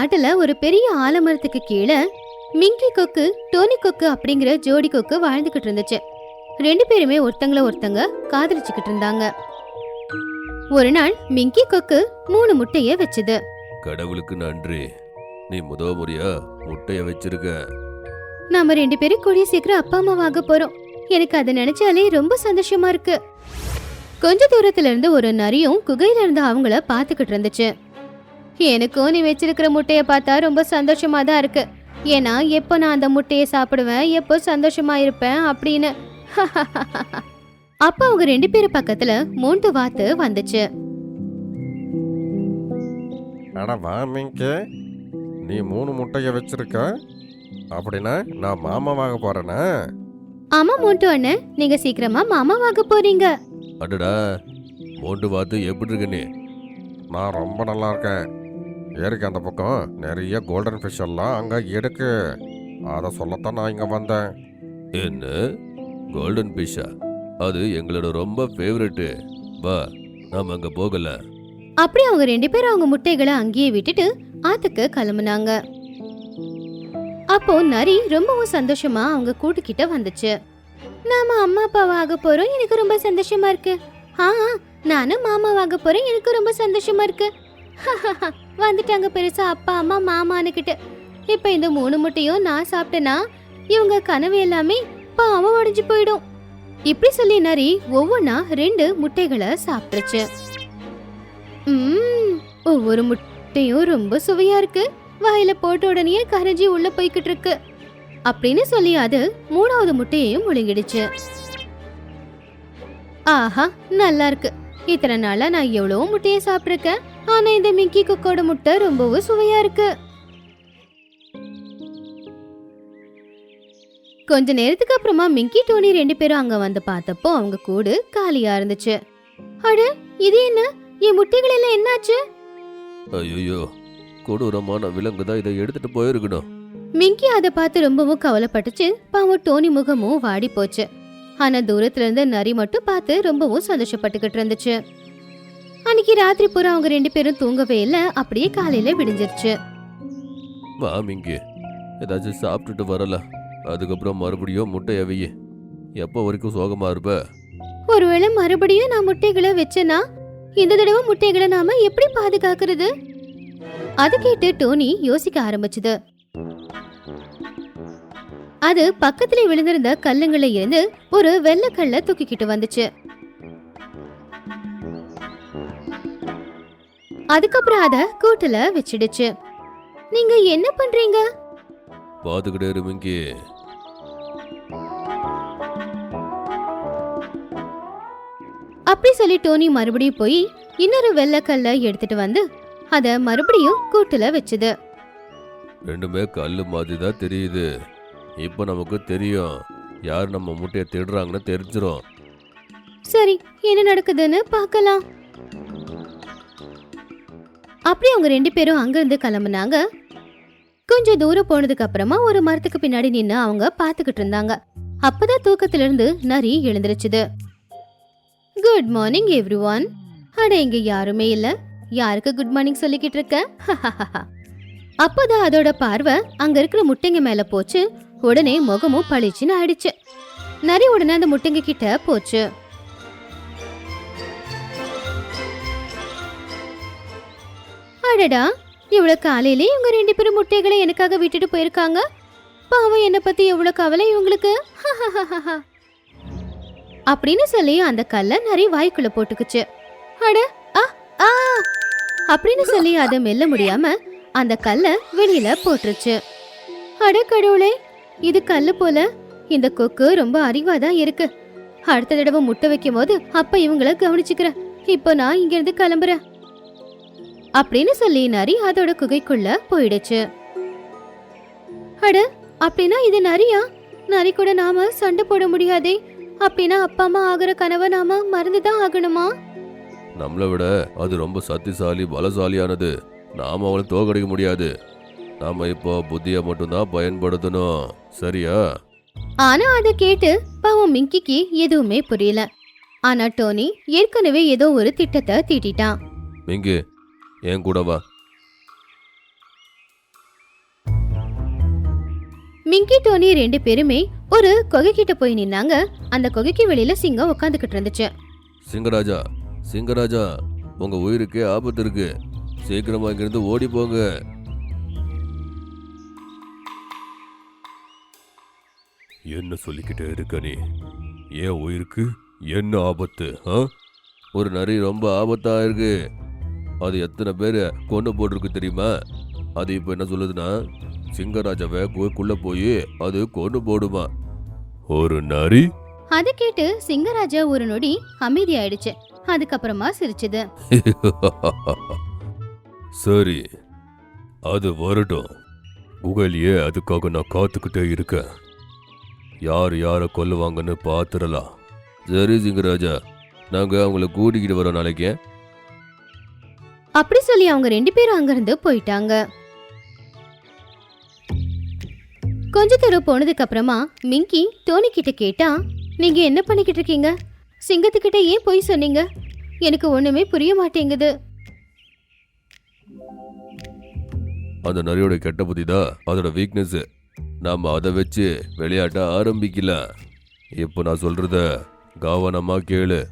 காட்டுல ஒரு பெரிய ஆலமரத்துக்கு கீழே மிங்கி கொக்கு டோனி கொக்கு அப்படிங்கிற ஜோடி கொக்கு வாழ்ந்துகிட்டு இருந்துச்சு. ரெண்டு பேருமே ஒருத்தங்கள ஒருத்தங்க காதலிச்சுக்கிட்டு இருந்தாங்க. ஒரு நாள் மிங்கி கொக்கு மூணு முட்டைய வச்சுது. கடவுளுக்கு நன்றி. நீ முத முறையா முட்டைய வச்சிருக்க. நாம ரெண்டு பேரும் கூடிய சீக்கிரம் அப்பா அம்மாவாக போறோம். எனக்கு அதை நினைச்சாலே ரொம்ப சந்தோஷமா இருக்கு. கொஞ்ச தூரத்துல இருந்து ஒரு நரியும் குகையில இருந்து அவங்கள பாத்துக்கிட்டு இருந்துச்சு. எனக்கும் நீ வச்சிருக்கிற முட்டைய பார்த்தா ரொம்ப சந்தோஷமா தான் இருக்கு. ஏன்னா எப்போ நான் அந்த முட்டையை சாப்பிடுவேன் எப்போ சந்தோஷமா இருப்பேன் அப்படின்னு. அப்ப அவங்க ரெண்டு பேரும் பக்கத்துல மூன்று வாத்து வந்துச்சு. அட வா மிங்கே. நீ மூணு முட்டைய வச்சிருக்க? அப்படின்னா நான் மாமாவாக போறேனா? ஆமா மூன்று அண்ணன் நீங்க சீக்கிரமா மாமாவாக போறீங்க. அடடா மோண்டு பார்த்து எப்படி இருக்க நீ? நான் ரொம்ப நல்லா இருக்கேன். ஏருக்கு அந்த பக்கம்? நிறைய கோல்டன் ஃபிஷ் எல்லாம் அங்கே இருக்கு. அதை சொல்லத்தான் நான் இங்கே வந்தேன். என்ன? கோல்டன் ஃபிஷ்ஷா அது எங்களோட ரொம்ப ஃபேவரெட்டு வா நாம அங்க போகல. அப்படி அவங்க ரெண்டு பேரும் அவங்க முட்டைகளை அங்கேயே விட்டுட்டு ஆத்துக்கு கிளம்புனாங்க. அப்போ நரி ரொம்பவும் சந்தோஷமா அவங்க கூட்டுக்கிட்ட வந்துச்சு. நாம அம்மா அப்பாவாக போறோம். எனக்கு ரொம்ப சந்தோஷமா இருக்கு. ஆ நானும் மாமாவாக போறேன். எனக்கு ரொம்ப சந்தோஷமா இருக்கு. வந்துட்டாங்க பெருசா அப்பா அம்மா மாமான்னுக்கிட்டு. இப்ப இந்த மூணு முட்டையும் நான் சாப்பிட்டேனா இவங்க கனவு எல்லாமே பாவம் உடைஞ்சு போயிடும். இப்படி சொல்லி நரி ஒவ்வொன்னா ரெண்டு முட்டைகளை சாப்பிட்டுருச்சு. ஒவ்வொரு முட்டையும் ரொம்ப சுவையா இருக்கு. வாயில போட்ட உடனே கரைஞ்சி உள்ள போய்கிட்டு இருக்கு அப்படின்னு சொல்லி அது மூணாவது முட்டையையும் முழுங்கிடுச்சு. ஆஹா நல்லா இருக்கு. இத்தனை நாளா நான் எவ்வளவோ முட்டையை சாப்பிட்டிருக்கேன். ஆனா இந்த மிக்கி குக்கோட முட்டை ரொம்பவும் சுவையா இருக்கு. கொஞ்ச நேரத்துக்கு அப்புறமா மிங்கி டோனி ரெண்டு பேரும் அங்க வந்து பார்த்தப்போ அவங்க கூடு காலியா இருந்துச்சு. அட இது என்ன? என் முட்டைகள் எல்லாம் என்னாச்சு? ஐயோ கொடூரமான விலங்கு தான் இதை எடுத்துட்டு போயிருக்கணும். மிங்கி அதை பார்த்து ரொம்பவும் கவலைப்பட்டுச்சு. பாவம் டோனி முகமும் வாடி போச்சு ஆனா தூரத்துல இருந்து நரி மட்டும் பார்த்து ரொம்பவும் சந்தோஷப்பட்டுக்கிட்டு இருந்துச்சு. அன்னைக்கு ராத்திரி பூரா அவங்க ரெண்டு பேரும் தூங்கவே இல்ல அப்படியே காலையில விடிஞ்சிருச்சு. வா மிங்கி ஏதாச்சும் சாப்பிட்டுட்டு வரல. அதுக்கப்புறம் மறுபடியும் முட்டைய வெய்ய எப்போ வரைக்கும் சோகமா இருப்ப? ஒருவேளை மறுபடியும் நான் முட்டைகளை வச்சேனா இந்த தடவை முட்டைகளை நாம எப்படி பாதுகாக்கிறது? அது கேட்டு டோனி யோசிக்க ஆரம்பிச்சது. அது பக்கத்துல விழுந்திருந்த கல்லுங்கள இருந்து ஒரு வெள்ளக்கல்ல தூக்கிக்கிட்டு வந்துச்சு. அதுக்கப்புறம் அத கூட்டுல வச்சிடுச்சு. நீங்க என்ன பண்றீங்க? பார்த்துக்கிட்டே இரு மிங்கி அப்படி சொல்லி டோனி மறுபடியும் போய் இன்னொரு வெள்ளக்கல்ல எடுத்துட்டு வந்து அத மறுபடியும் கூட்டுல வச்சுது. ரெண்டுமே கல்லு மாதிரி தான் தெரியுது. இப்போ நமக்கு தெரியும். யார் நம்ம முட்டையை தேடுறாங்கன்னு தெரிஞ்சிடும் சரி என்ன நடக்குதுன்னு பார்க்கலாம். அப்படி அவங்க ரெண்டு பேரும் அங்கிருந்து கிளம்புனாங்க. கொஞ்சம் தூரம் போனதுக்கு அப்புறமா ஒரு மரத்துக்கு பின்னாடி நின்னு அவங்க பாத்துக்கிட்டு இருந்தாங்க. அப்பதான் தூக்கத்துல இருந்து நரி எழுந்திருச்சுது. குட் மார்னிங் எவ்ரி ஒன் அட இங்க யாருமே இல்ல. யாருக்கு குட் மார்னிங் சொல்லிக்கிட்டு இருக்க? அப்பதான் அதோட பார்வை அங்க இருக்கிற முட்டைங்க மேல போச்சு. உடனே முகமும் பளிச்சுன்னு ஆயிடுச்சு. நரி உடனே அந்த முட்டைங்க கிட்ட போச்சு. அடடா இவ்வளவு காலையிலே இவங்க ரெண்டு பேரும் முட்டைகளை எனக்காக விட்டுட்டு போயிருக்காங்க. பாவம் என்னை பத்தி எவ்வளவு கவலை இவங்களுக்கு. அப்படின்னு சொல்லி அந்த கல்ல நிறைய வாய்க்குள்ள போட்டுக்குச்சு. அட ஆ ஆ. அப்படின்னு சொல்லி அதை மெல்ல முடியாம அந்த கல்ல வெளியில போட்டுருச்சு. அட கடவுளே இது கல்லு போல. இந்த கொக்கு ரொம்ப அறிவாதான் இருக்கு. அடுத்த தடவை முட்டை வைக்கும் போது அப்ப இவங்கள கவனிச்சுக்கிறேன் இப்போ நான் இங்க இருந்து கிளம்புறேன். அப்படின்னு சொல்லி நரி அதோட குகைக்குள்ள போயிடுச்சு. அட அப்படின்னா இது நரியா? நரி கூட நாம சண்டை போட முடியாதே. அப்படின்னா அப்பா அம்மா ஆகிற கனவை நாம மறந்துதான் ஆகணுமா? நம்மளை விட அது ரொம்ப சக்திசாலி பலசாலியானது. நாம அவளை தோக்கடிக்க முடியாது. நாம இப்போ புத்தியை மட்டும்தான் பயன்படுத்தணும். சரியா? ஆனா அதை கேட்டு பாவம் மிங்கிக்கு எதுவுமே புரியல. ஆனா டோனி ஏற்கனவே ஏதோ ஒரு திட்டத்தை தீட்டிட்டான். மிங்கு என் கூட வா. மிங்கி டோனி ரெண்டு பேருமே ஒரு குகை கிட்ட போய் நின்னாங்க. அந்த குகைக்கு வெளியில சிங்கம் உட்காந்துக்கிட்டு இருந்துச்சு. சிங்கராஜா சிங்கராஜா உங்க உயிருக்கே ஆபத்து இருக்கு. சீக்கிரமா இங்கிருந்து ஓடி போங்க. என்ன சொல்லிக்கிட்டே இருக்க நீ? ஏன் உயிருக்கு? என்ன ஆபத்து ஆ? ஒரு நரி ரொம்ப ஆபத்தா இருக்கு. அது எத்தனை பேர் கொண்டு போட்டிருக்கு தெரியுமா? அது இப்போ என்ன சொல்லுதுன்னா சிங்கராஜாவை குகைக்குள்ள போய் அது கொண்டு போடுமா? ஒரு நரி? அதை கேட்டு சிங்கராஜா ஒரு நொடி அமைதியாயிடுச்சு. அதுக்கப்புறமா சிரிச்சுது. சரி அது வரட்டும். குகையிலேயே அதுக்காக நான் காத்துக்கிட்டே இருக்கேன். யார் யாரை கொல்லுவாங்கன்னு பார்த்துடலாம். சரி சிங்கராஜா. நாங்கள் அவங்கள கூட்டிக்கிட்டு வரோம் நாளைக்கு. அப்படி சொல்லி அவங்க ரெண்டு பேரும் அங்கிருந்து போயிட்டாங்க. கொஞ்ச தூரம் போனதுக்கு அப்புறமா மிங்கி டோனி கிட்ட கேட்டா நீங்க என்ன பண்ணிக்கிட்டு இருக்கீங்க? சிங்கத்துக்கிட்ட ஏன் போய் சொன்னீங்க? எனக்கு ஒண்ணுமே புரிய மாட்டேங்குது. அந்த நரியோட கெட்ட புத்தி தான் அதோட வீக்னஸ் நாம் அதை வச்சு விளையாட்ட ஆரம்பிக்கல. இப்போ நான் சொல்றத கவனமா கேளு.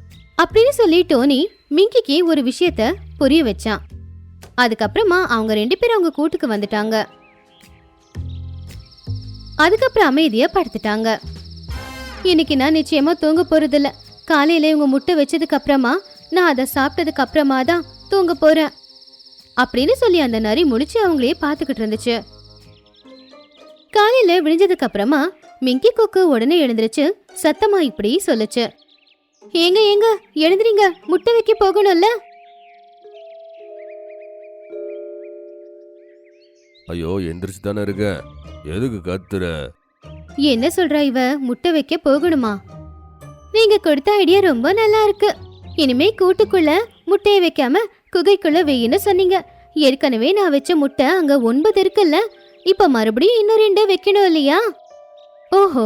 அப்படின்னு சொல்லி டோனி மிங்கிக்கு ஒரு விஷயத்த புரிய வச்சான் அதுக்கப்புறமா அவங்க ரெண்டு பேரும் அவங்க கூட்டுக்கு வந்துட்டாங்க. அதுக்கப்புறம் அமைதியா படுத்துட்டாங்க. இன்னைக்கு நான் நிச்சயமா தூங்க போறதில்ல. காலையில இவங்க முட்டை வச்சதுக்கு அப்புறமா நான் அதை சாப்பிட்டதுக்கு அப்புறமா தான் தூங்க போறேன். அப்படின்னு சொல்லி அந்த நரி முடிச்சு அவங்களே பார்த்துக்கிட்டு இருந்துச்சு. காலையில விழிஞ்சதுக்கு அப்புறமா மிங்கி கொக்கு உடனே எழுந்திருச்சு சத்தமா இப்படி சொல்லுச்சு. ஏங்க ஏங்க எழுந்துறீங்க முட்டை வைக்க போகணும்ல? ஐயோ எந்திரிச்சு தானே இருக்கேன் எதுக்கு கத்துற? என்ன சொல்றா இவ? முட்டை வைக்க போகணுமா? நீங்க கொடுத்த ஐடியா ரொம்ப நல்லா இருக்கு. இனிமே கூட்டுக்குள்ள முட்டையை வைக்காம குகைக்குள்ள வெயின்னு சொன்னீங்க. ஏற்கனவே நான் வச்ச முட்டை அங்க ஒன்பது இருக்குல்ல? இப்ப மறுபடியும் இன்னும் ரெண்டு வைக்கணும் இல்லையா? ஓஹோ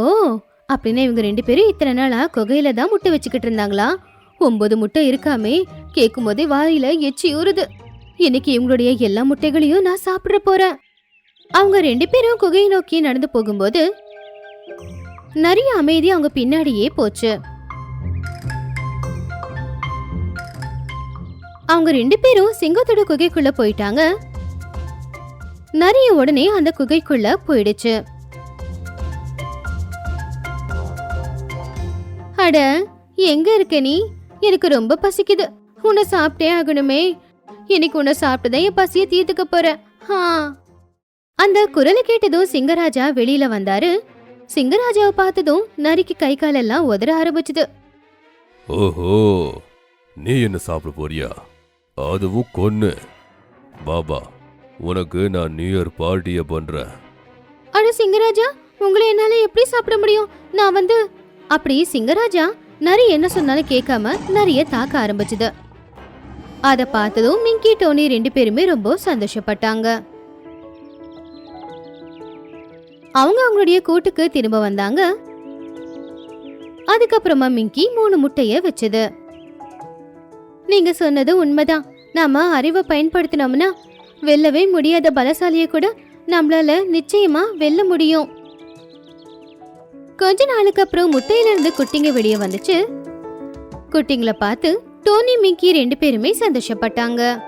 அப்படின்னா இவங்க ரெண்டு பேரும் இத்தனை நாளா குகையில தான் முட்டை வச்சுக்கிட்டு இருந்தாங்களா? ஒன்பது முட்டை இருக்காமே கேட்கும் போதே வாயில எச்சி ஊறுது. இன்னைக்கு இவங்களுடைய எல்லா முட்டைகளையும் நான் சாப்பிட போறேன். அவங்க ரெண்டு பேரும் குகையை நோக்கி நடந்து போகும்போது நிறைய அமைதி அவங்க பின்னாடியே போச்சு. அவங்க ரெண்டு பேரும் சிங்கத்தோட குகைக்குள்ள போயிட்டாங்க. நரிய உடனே அந்த குகைக்குள்ள போயிடுச்சு. அட எங்க இருக்க நீ? எனக்கு ரொம்ப பசிக்குது. உன்னை சாப்பிட்டே ஆகணுமே. இன்னைக்கு உன்னை சாப்பிட்டுதான் என் பசியை தீர்த்துக்க போறேன். ஆ. அந்த குரலை கேட்டதும் சிங்கராஜா வெளியில வந்தாரு. சிங்கராஜாவை பார்த்ததும் நரிக்கு கை காலெல்லாம் உதற ஆரம்பிச்சுது. ஓஹோ நீ என்ன சாப்பிட போறியா? அதுவும் கொன்னு. பாபா உனக்கு நான் நியூ இயர் பார்ட்டிய பண்றேன். அட சிங்கராஜா உங்களை என்னால எப்படி சாப்பிட முடியும்? நான் வந்து அப்படி சிங்கராஜா நரி என்ன சொன்னாலும் கேட்காம நரிய தாக்க ஆரம்பிச்சது. அத பார்த்ததும் மிங்கி டோனி ரெண்டு பேருமே ரொம்ப சந்தோஷப்பட்டாங்க. அவங்க அவங்களுடைய கூட்டுக்கு திரும்ப வந்தாங்க. அதுக்கப்புறமா மிங்கி மூணு முட்டைய வச்சது. நீங்க சொன்னது உண்மைதான். நாம அறிவை பயன்படுத்தினோம்னா வெல்லவே முடியாத பலசாலியை கூட நம்மளால நிச்சயமா வெல்ல முடியும். கொஞ்ச நாளுக்கு அப்புறம் முட்டையில இருந்து குட்டிங்க வெளியே வந்துச்சு. குட்டிங்களை பார்த்து டோனி மிக்கி ரெண்டு பேருமே சந்தோஷப்பட்டாங்க.